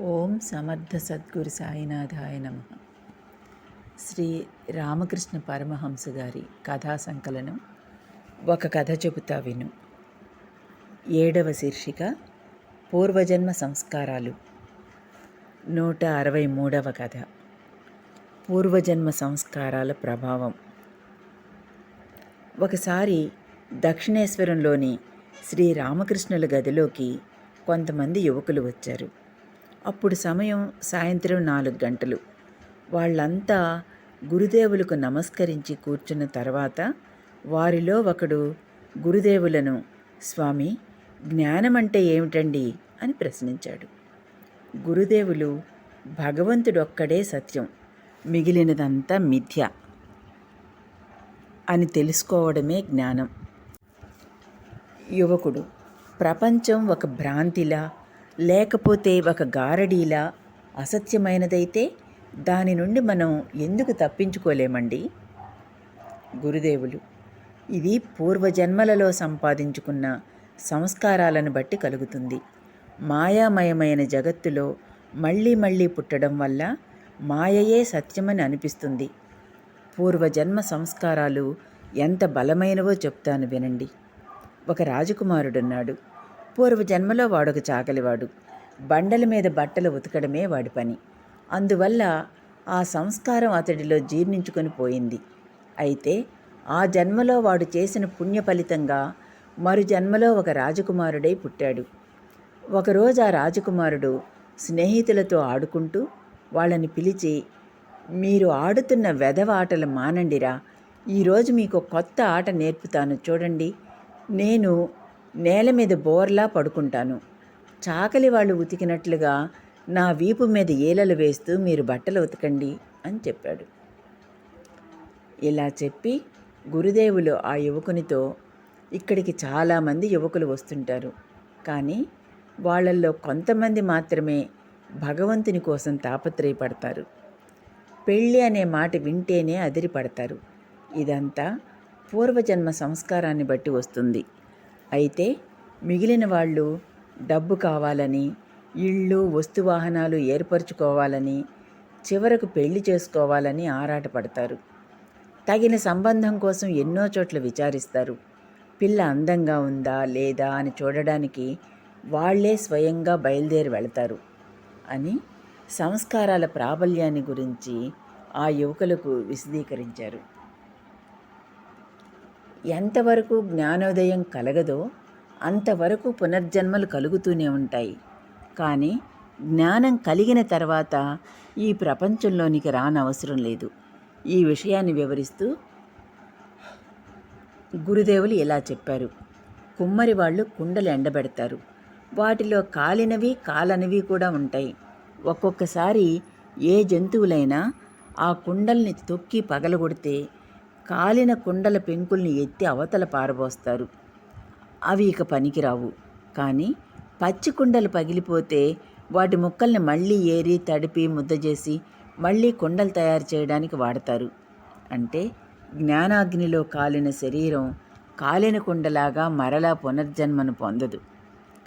ఓం సమర్థ సద్గురు సాయినాథాయ నమ. శ్రీ రామకృష్ణ పరమహంస గారి కథా సంకలనం ఒక కథ చెబుతా విను. ఏడవ శీర్షిక పూర్వజన్మ సంస్కారాలు. నూట అరవై మూడవ కథ పూర్వజన్మ సంస్కారాల ప్రభావం. ఒకసారి దక్షిణేశ్వరంలోని శ్రీ రామకృష్ణుల గదిలోకి కొంతమంది యువకులు వచ్చారు. అప్పుడు సమయం సాయంత్రం నాలుగు గంటలు. వాళ్ళంతా గురుదేవులకు నమస్కరించి కూర్చున్న తర్వాత వారిలో ఒకడు గురుదేవులను స్వామి జ్ఞానం అంటే ఏమిటండి? అని ప్రశ్నించాడు. గురుదేవులు భగవంతుడొక్కడే సత్యం మిగిలినదంతా మిథ్య అని తెలుసుకోవడమే జ్ఞానం. యువకుడు ప్రపంచం ఒక భ్రాంతిలా లేకపోతే ఒక గారడీలా అసత్యమైనదైతే దాని నుండి మనం ఎందుకు తప్పించుకోలేమండి? గురుదేవులు ఇది పూర్వజన్మలలో సంపాదించుకున్న సంస్కారాలను బట్టి కలుగుతుంది. మాయామయమైన జగత్తులో మళ్ళీ మళ్ళీ పుట్టడం వల్ల మాయయే సత్యమని అనిపిస్తుంది. పూర్వజన్మ సంస్కారాలు ఎంత బలమైనవో చెప్తాను వినండి. ఒక రాజకుమారుడున్నాడు. పూర్వజన్మలో వాడొక చాకలివాడు. బండల మీద బట్టలు ఉతకడమే వాడి పని. అందువల్ల ఆ సంస్కారం అతడిలో జీర్ణించుకొని పోయింది. అయితే ఆ జన్మలో వాడు చేసిన పుణ్య ఫలితంగా మరు జన్మలో ఒక రాజకుమారుడై పుట్టాడు. ఒకరోజు ఆ రాజకుమారుడు స్నేహితులతో ఆడుకుంటూ వాళ్ళని పిలిచి మీరు ఆడుతున్న వెధవ ఆటలు మానండిరా. ఈరోజు మీకు కొత్త ఆట నేర్పుతాను. చూడండి. నేను నేల మీద బోర్లా పడుకుంటాను. చాకలి వాళ్ళు ఉతికినట్లుగా నా వీపు మీద ఏలలు వేస్తూ మీరు బట్టలు ఉతకండి అని చెప్పాడు. ఇలా చెప్పి గురుదేవులు ఆ యువకునితో ఇక్కడికి చాలామంది యువకులు వస్తుంటారు. కానీ వాళ్ళల్లో కొంతమంది మాత్రమే భగవంతుని కోసం తాపత్రయపడతారు. పెళ్ళి అనే మాట వింటేనే అదిరిపడతారు. ఇదంతా పూర్వజన్మ సంస్కారాన్ని బట్టి వస్తుంది. అయితే మిగిలిన వాళ్ళు డబ్బు కావాలని ఇళ్ళు వస్తువాహనాలు ఏర్పరచుకోవాలని చివరకు పెళ్ళి చేసుకోవాలని ఆరాటపడతారు. తగిన సంబంధం కోసం ఎన్నో చోట్ల విచారిస్తారు. పిల్ల అందంగా ఉందా లేదా అని చూడడానికి వాళ్ళే స్వయంగా బయలుదేరి వెళతారు అని సంస్కారాల ప్రాబల్యాన్ని గురించి ఆ యువకులకు విశదీకరించారు. ఎంతవరకు జ్ఞానోదయం కలగదో అంతవరకు పునర్జన్మలు కలుగుతూనే ఉంటాయి. కానీ జ్ఞానం కలిగిన తర్వాత ఈ ప్రపంచంలోనికి రానవసరం లేదు. ఈ విషయాన్ని వివరిస్తూ గురుదేవులు ఇలా చెప్పారు. కుమ్మరి వాళ్ళు కుండలు ఎండబెడతారు. వాటిలో కాలినవి కాలనివి కూడా ఉంటాయి. ఒక్కొక్కసారి ఏ జంతువులైనా ఆ కుండల్ని తొక్కి పగలగొడితే కాలిన కుండల పెంకుల్ని ఎత్తి అవతల పారబోస్తారు. అవి ఇక పనికిరావు. కానీ పచ్చి కుండలు పగిలిపోతే వాటి ముక్కల్ని మళ్ళీ ఏరి తడిపి ముద్ద చేసి మళ్ళీ కుండలు తయారు చేయడానికి వాడతారు. అంటే జ్ఞానాగ్నిలో కాలిన శరీరం కాలిన కుండలాగా మరలా పునర్జన్మను పొందదు.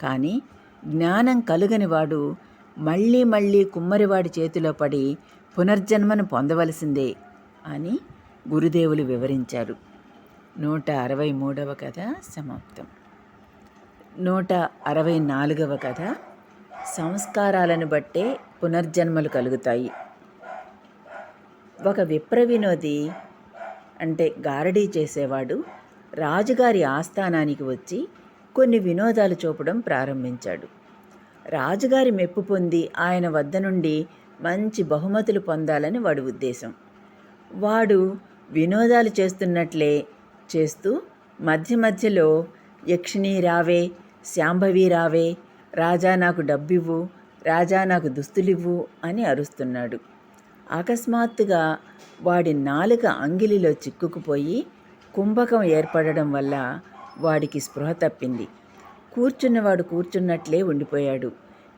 కానీ జ్ఞానం కలుగని వాడు మళ్ళీ మళ్ళీ కుమ్మరివాడి చేతిలో పడి పునర్జన్మను పొందవలసిందే అని గురుదేవులు వివరించారు. నూట అరవై మూడవ కథ సమాప్తం. నూట అరవై నాలుగవ కథ సంస్కారాలను బట్టే పునర్జన్మలు కలుగుతాయి. ఒక విప్ర వినోది అంటే గారడీ చేసేవాడు రాజుగారి ఆస్థానానికి వచ్చి కొన్ని వినోదాలు చూపడం ప్రారంభించాడు. రాజుగారి మెప్పు పొంది ఆయన వద్ద నుండి మంచి బహుమతులు పొందాలని వాడి ఉద్దేశం. వాడు వినోదాలు చేస్తున్నట్లే చేస్తూ మధ్య మధ్యలో యక్షిణి రావే శాంభవి రావే రాజా నాకు డబ్బివ్వు రాజా నాకు దుస్తులివ్వు అని అరుస్తున్నాడు. అకస్మాత్తుగా వాడి నాలుక అంగిలిలో చిక్కుకుపోయి కుంభకం ఏర్పడడం వల్ల వాడికి స్పృహ తప్పింది. కూర్చున్నవాడు కూర్చున్నట్లే ఉండిపోయాడు.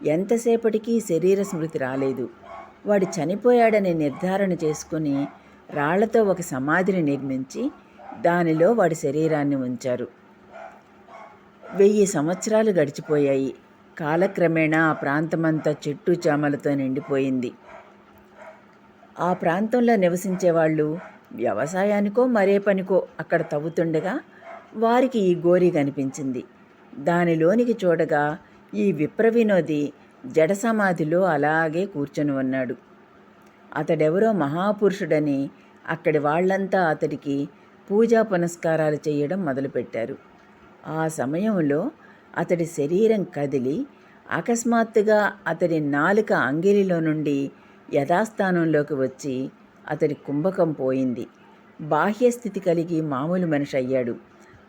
ఎంతసేపటికి శరీర స్మృతి రాలేదు. వాడు చనిపోయాడని నిర్ధారణ చేసుకుని రాళ్ళతో ఒక సమాధిని నిర్మించి దానిలో వాడి శరీరాన్ని ఉంచారు. వెయ్యి సంవత్సరాలు గడిచిపోయాయి. కాలక్రమేణా ఆ ప్రాంతమంతా చెట్టు చేమలతో నిండిపోయింది. ఆ ప్రాంతంలో నివసించే వాళ్ళు వ్యవసాయానికో మరే పనికో అక్కడ తవ్వుతుండగా వారికి ఈ గోరి కనిపించింది. దానిలోనికి చూడగా ఈ విప్ర వినోది జడ సమాధిలో అలాగే కూర్చొని ఉన్నాడు. అతడెవరో మహాపురుషుడని అక్కడి వాళ్ళంతా అతడికి పూజా పునస్కారాలు చేయడం మొదలుపెట్టారు. ఆ సమయంలో అతడి శరీరం కదిలి అకస్మాత్తుగా అతడి నాలుక అంగిలిలో నుండి యథాస్థానంలోకి వచ్చి అతడి కుంభకం పోయింది. బాహ్యస్థితి కలిగి మామూలు మనిషి అయ్యాడు.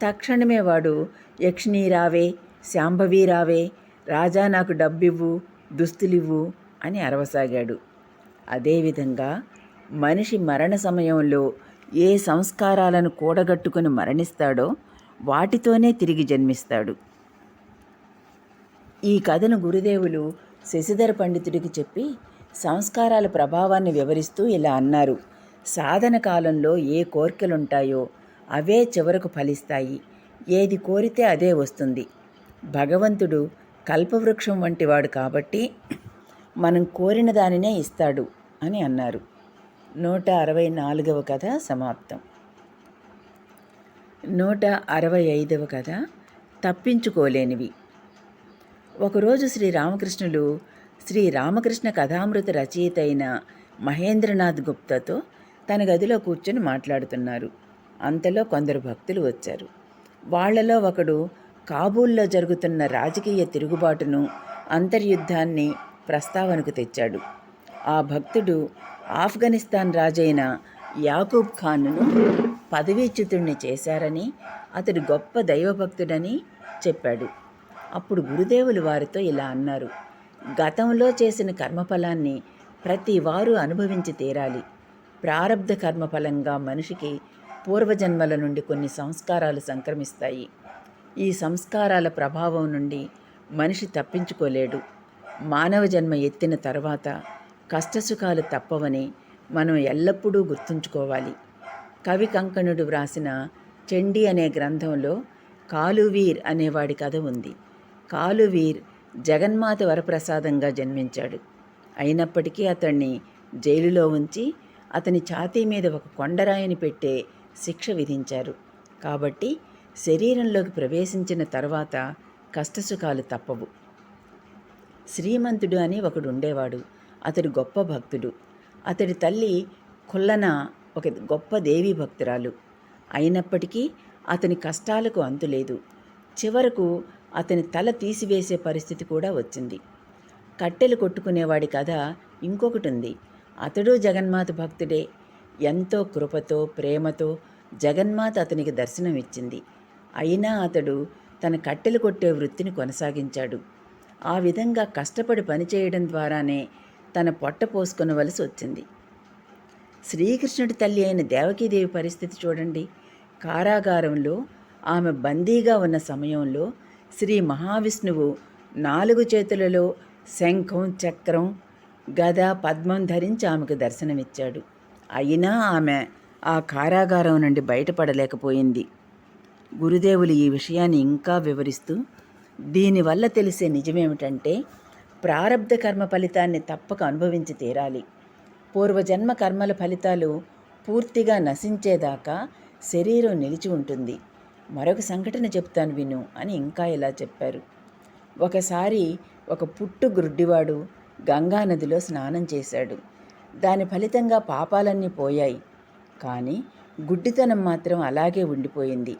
తక్షణమే వాడు యక్షిణీ రావే శాంభవి రావే రాజా నాకు డబ్బివ్వు దుస్తులివ్వు అని అరవసాగాడు. అదేవిధంగా మనిషి మరణ సమయంలో ఏ సంస్కారాలను కూడగట్టుకుని మరణిస్తాడో వాటితోనే తిరిగి జన్మిస్తాడు. ఈ కథను గురుదేవులు శశిధర పండితుడికి చెప్పి సంస్కారాల ప్రభావాన్ని వివరిస్తూ ఇలా అన్నారు. సాధన కాలంలో ఏ కోరికలుంటాయో అవే చివరకు ఫలిస్తాయి. ఏది కోరితే అదే వస్తుంది. భగవంతుడు కల్పవృక్షం వంటివాడు కాబట్టి మనం కోరిన దానినే ఇస్తాడు అని అన్నారు. నూట అరవై నాలుగవ కథ సమాప్తం. నూట అరవై ఐదవ కథ తప్పించుకోలేనివి. ఒకరోజు శ్రీ రామకృష్ణులు శ్రీ రామకృష్ణ కథామృత రచయిత అయిన మహేంద్రనాథ్ గుప్తాతో తన గదిలో కూర్చొని మాట్లాడుతున్నారు. అంతలో కొందరు భక్తులు వచ్చారు. వాళ్ళలో ఒకడు కాబూల్లో జరుగుతున్న రాజకీయ తిరుగుబాటును అంతర్యుద్ధాన్ని ప్రస్తావనకు తెచ్చాడు. ఆ భక్తుడు ఆఫ్ఘనిస్తాన్ రాజైన యాకూబ్ ఖాన్ను పదవీచ్యుతుణ్ణి చేశారని అతడు గొప్ప దైవభక్తుడని చెప్పాడు. అప్పుడు గురుదేవులు వారితో ఇలా అన్నారు గతంలో చేసిన కర్మఫలాన్ని ప్రతి వారు అనుభవించి తీరాలి. ప్రారబ్ధ కర్మఫలంగా మనిషికి పూర్వజన్మల నుండి కొన్ని సంస్కారాలు సంక్రమిస్తాయి. ఈ సంస్కారాల ప్రభావం నుండి మనిషి తప్పించుకోలేడు. మానవ జన్మ ఎత్తిన తర్వాత కష్టసుఖాలు తప్పవని మనం ఎల్లప్పుడూ గుర్తుంచుకోవాలి. కవి కంకణుడు వ్రాసిన చండి అనే గ్రంథంలో కాలువీర్ అనేవాడి కథ ఉంది. కాలువీర్ జగన్మాత వరప్రసాదంగా జన్మించాడు. అయినప్పటికీ అతన్ని జైలులో ఉంచి అతని ఛాతీ మీద ఒక కొండరాయిని పెట్టే శిక్ష విధించారు. కాబట్టి శరీరంలోకి ప్రవేశించిన తర్వాత కష్టసుఖాలు తప్పవు. శ్రీమంతుడు అని ఒకడు ఉండేవాడు. అతడు గొప్ప భక్తుడు. అతడి తల్లి కుల్లన ఒక గొప్ప దేవీ భక్తురాలు. అయినప్పటికీ అతని కష్టాలకు అంతులేదు చివరకు అతని తల తీసివేసే పరిస్థితి కూడా వచ్చింది. కట్టెలు కొట్టుకునేవాడి కథ ఇంకొకటి ఉంది. అతడు జగన్మాత భక్తుడే. ఎంతో కృపతో ప్రేమతో జగన్మాత అతనికి దర్శనమిచ్చింది. అయినా అతడు తన కట్టెలు కొట్టే వృత్తిని కొనసాగించాడు. ఆ విధంగా కష్టపడి పనిచేయడం ద్వారానే తన పొట్ట పోసుకొనవలసి వచ్చింది. శ్రీకృష్ణుడి తల్లి అయిన దేవకీదేవి పరిస్థితి చూడండి. కారాగారంలో ఆమె బందీగా ఉన్న సమయంలో శ్రీ మహావిష్ణువు నాలుగు చేతులలో శంఖం చక్రం గద పద్మం ధరించి ఆమెకు దర్శనమిచ్చాడు. అయినా ఆమె ఆ కారాగారం నుండి బయటపడలేకపోయింది. గురుదేవులు ఈ విషయాన్ని ఇంకా వివరిస్తూ దీనివల్ల తెలిసే నిజమేమిటంటే ప్రారబ్ధ కర్మ ఫలితాన్ని తప్పక అనుభవించి తీరాలి. పూర్వజన్మ కర్మల ఫలితాలు పూర్తిగా నశించేదాకా శరీరం నిలిచి ఉంటుంది. మరొక సంఘటన చెప్తాను విను అని ఇంకా ఇలా చెప్పారు. ఒకసారి ఒక పుట్టు గుడ్డివాడు గంగానదిలో స్నానం చేశాడు. దాని ఫలితంగా పాపాలన్నీ పోయాయి. కానీ గుడ్డితనం మాత్రం అలాగే ఉండిపోయింది.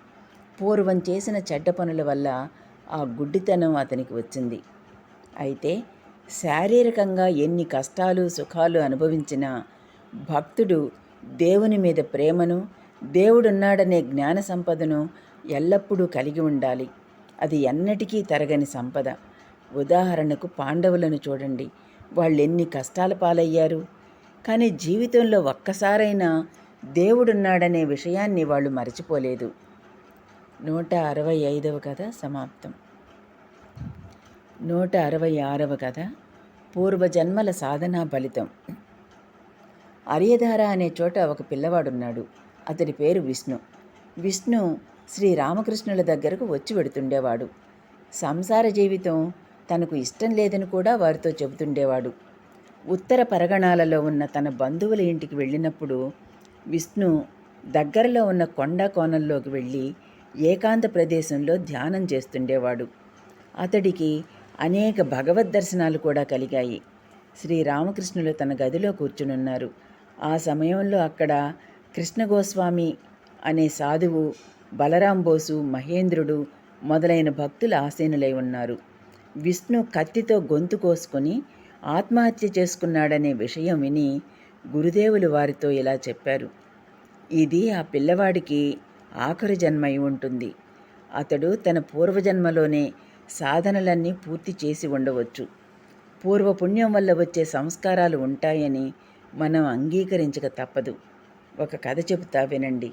పూర్వం చేసిన చెడ్డ పనుల వల్ల ఆ గుడ్డితనం అతనికి వచ్చింది. అయితే శారీరకంగా ఎన్ని కష్టాలు సుఖాలు అనుభవించినా భక్తుడు దేవుని మీద ప్రేమను దేవుడున్నాడనే జ్ఞాన సంపదను ఎల్లప్పుడూ కలిగి ఉండాలి. అది ఎన్నటికీ తరగని సంపద. ఉదాహరణకు పాండవులను చూడండి. వాళ్ళు ఎన్ని కష్టాల పాలయ్యారు? కానీ జీవితంలో ఒక్కసారైనా దేవుడున్నాడనే విషయాన్ని వాళ్ళు మరచిపోలేదు. నూట అరవై ఐదవ కథ సమాప్తం. నూట అరవై ఆరవ కథ పూర్వజన్మల సాధనా ఫలితం. అరియధార అనే చోట ఒక పిల్లవాడున్నాడు. అతడి పేరు విష్ణు. విష్ణు శ్రీ రామకృష్ణుల దగ్గరకు వచ్చి వెడుతుండేవాడు. సంసార జీవితం తనకు ఇష్టం లేదని కూడా వారితో చెబుతుండేవాడు. ఉత్తర పరగణాలలో ఉన్న తన బంధువుల ఇంటికి వెళ్ళినప్పుడు విష్ణు దగ్గరలో ఉన్న కొండ కోణంలోకి వెళ్ళి ఏకాంత ప్రదేశంలో ధ్యానం చేస్తుండేవాడు. అతడికి అనేక భగవద్ దర్శనాలు కూడా కలిగాయి. శ్రీరామకృష్ణులు తన గదిలో కూర్చునున్నారు. ఆ సమయంలో అక్కడ కృష్ణ గోస్వామి అనే సాధువు బలరాం బోసు మహేంద్రుడు మొదలైన భక్తులు ఆసీనులై ఉన్నారు. విష్ణు కత్తితో గొంతు కోసుకొని ఆత్మహత్య చేసుకున్నాడనే విషయం విని గురుదేవులు వారితో ఇలా చెప్పారు. ఇది ఆ పిల్లవాడికి ఆఖరి జన్మై ఉంటుంది. అతడు తన పూర్వజన్మలోనే సాధనలన్నీ పూర్తి చేసి ఉండవచ్చు. పూర్వపుణ్యం వల్ల వచ్చే సంస్కారాలు ఉంటాయని మనం అంగీకరించక తప్పదు. ఒక కథ చెబుతా వినండి.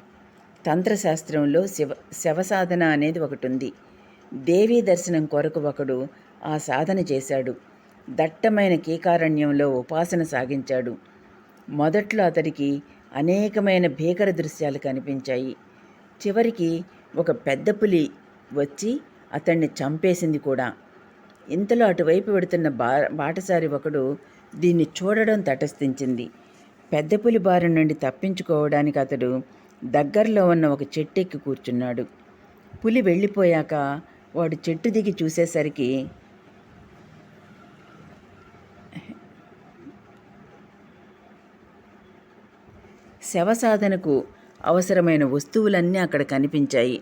తంత్రశాస్త్రంలో శివ శవ సాధన అనేది ఒకటి ఉంది దేవీ దర్శనం కొరకు ఒకడు ఆ సాధన చేశాడు. దట్టమైన కీకారణ్యంలో ఉపాసన సాగించాడు. మొదట్లో అతడికి అనేకమైన భీకర దృశ్యాలు కనిపించాయి. చివరికి ఒక పెద్ద పులి వచ్చి అతన్ని చంపేసింది కూడా. ఇంతలో అటువైపు వెడుతున్న బా బాటసారి ఒకడు దీన్ని చూడడం తటస్థించింది. పెద్ద పులి బారి నుండి తప్పించుకోవడానికి అతడు దగ్గరలో ఉన్న ఒక చెట్టెక్కి కూర్చున్నాడు. పులి వెళ్ళిపోయాక వాడు చెట్టు దిగి చూసేసరికి శవ సాధనకు అవసరమైన వస్తువులన్నీ అక్కడ కనిపించాయి.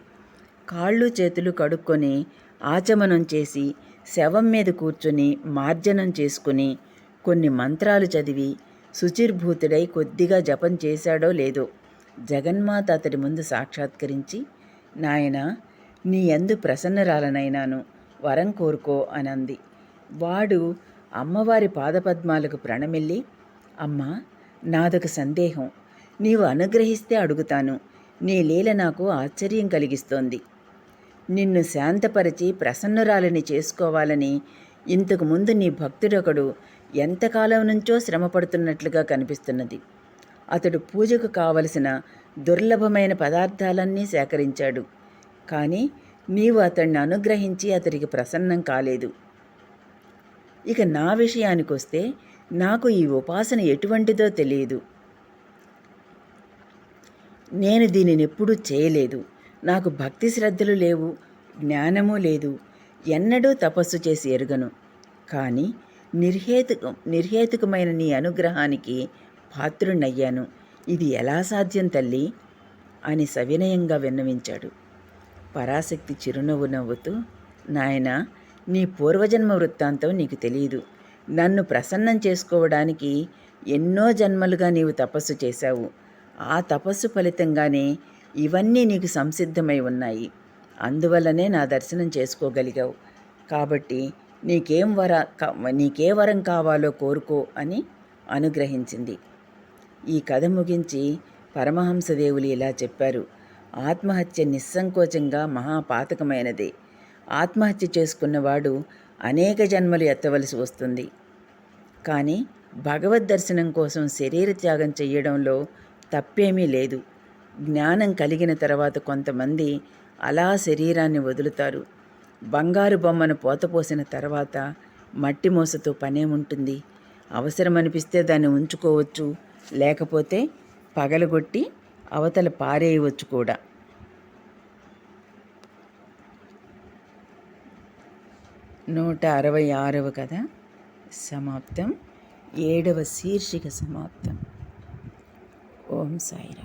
కాళ్ళు చేతులు కడుక్కొని ఆచమనం చేసి శవం మీద కూర్చొని మార్జనం చేసుకుని కొన్ని మంత్రాలు చదివి శుచిర్భూతుడై కొద్దిగా జపం చేశాడో లేదో జగన్మాత అతడి ముందు సాక్షాత్కరించి నాయన నీ ఎందు ప్రసన్నరాలనైనాను వరం కోరుకో అనంది. వాడు అమ్మవారి పాదపద్మాలకు ప్రణమిల్లి అమ్మ నాదొక సందేహం నీవు అనుగ్రహిస్తే అడుగుతాను. నీ లీల నాకు ఆశ్చర్యం కలిగిస్తోంది. నిన్ను శాంతపరిచి ప్రసన్నురాలిని చేసుకోవాలని ఇంతకు ముందు నీ భక్తుడొకడు ఎంతకాలం నుంచో శ్రమపడుతున్నట్లుగా కనిపిస్తున్నది. అతడు పూజకు కావలసిన దుర్లభమైన పదార్థాలన్నీ సేకరించాడు. కానీ నీవు అతన్ని అనుగ్రహించి అతడికి ప్రసన్నం కాలేదు. ఇక నా విషయానికొస్తే నాకు ఈ ఉపాసన ఎటువంటిదో తెలియదు. నేను దీనిని ఎప్పుడూ చేయలేదు. నాకు భక్తి శ్రద్ధలు లేవు జ్ఞానము లేదు. ఎన్నడూ తపస్సు చేసి ఎరుగను. కానీ నిర్హేతుక నిర్హేతుకమైన నీ అనుగ్రహానికి పాత్రుణ్ణయ్యాను. ఇది ఎలా సాధ్యం తల్లి? అని సవినయంగా విన్నవించాడు. పరాశక్తి చిరునవ్వు నవ్వుతూ నాయన నీ పూర్వజన్మ వృత్తాంతం నీకు తెలియదు నన్ను ప్రసన్నం చేసుకోవడానికి ఎన్నో జన్మలుగా నీవు తపస్సు చేశావు. ఆ తపస్సు ఫలితంగానే ఇవన్నీ నీకు సంసిద్ధమై ఉన్నాయి. అందువల్లనే నా దర్శనం చేసుకోగలిగావు. కాబట్టి నీకేం వర నీకే వరం కావాలో కోరుకో అని అనుగ్రహించింది. ఈ కథ ముగించి పరమహంసదేవులు ఇలా చెప్పారు. ఆత్మహత్య నిస్సంకోచంగా మహాపాతకమైనదే. ఆత్మహత్య చేసుకున్నవాడు అనేక జన్మలు ఎత్తవలసి వస్తుంది. కానీ భగవద్ దర్శనం కోసం శరీర త్యాగం చేయడంలో తప్పేమీ లేదు. జ్ఞానం కలిగిన తర్వాత కొంతమంది అలా శరీరాన్ని వదులుతారు. బంగారు బొమ్మను పోతపోసిన తర్వాత మట్టి మూసతో పనేముంటుంది. అవసరమనిపిస్తే దాన్ని ఉంచుకోవచ్చు. లేకపోతే పగలగొట్టి అవతల పారేయవచ్చు కూడా. నూట అరవై ఆరవ కథ సమాప్తం. ఏడవ శీర్షిక సమాప్తం. ఓం సాయిరా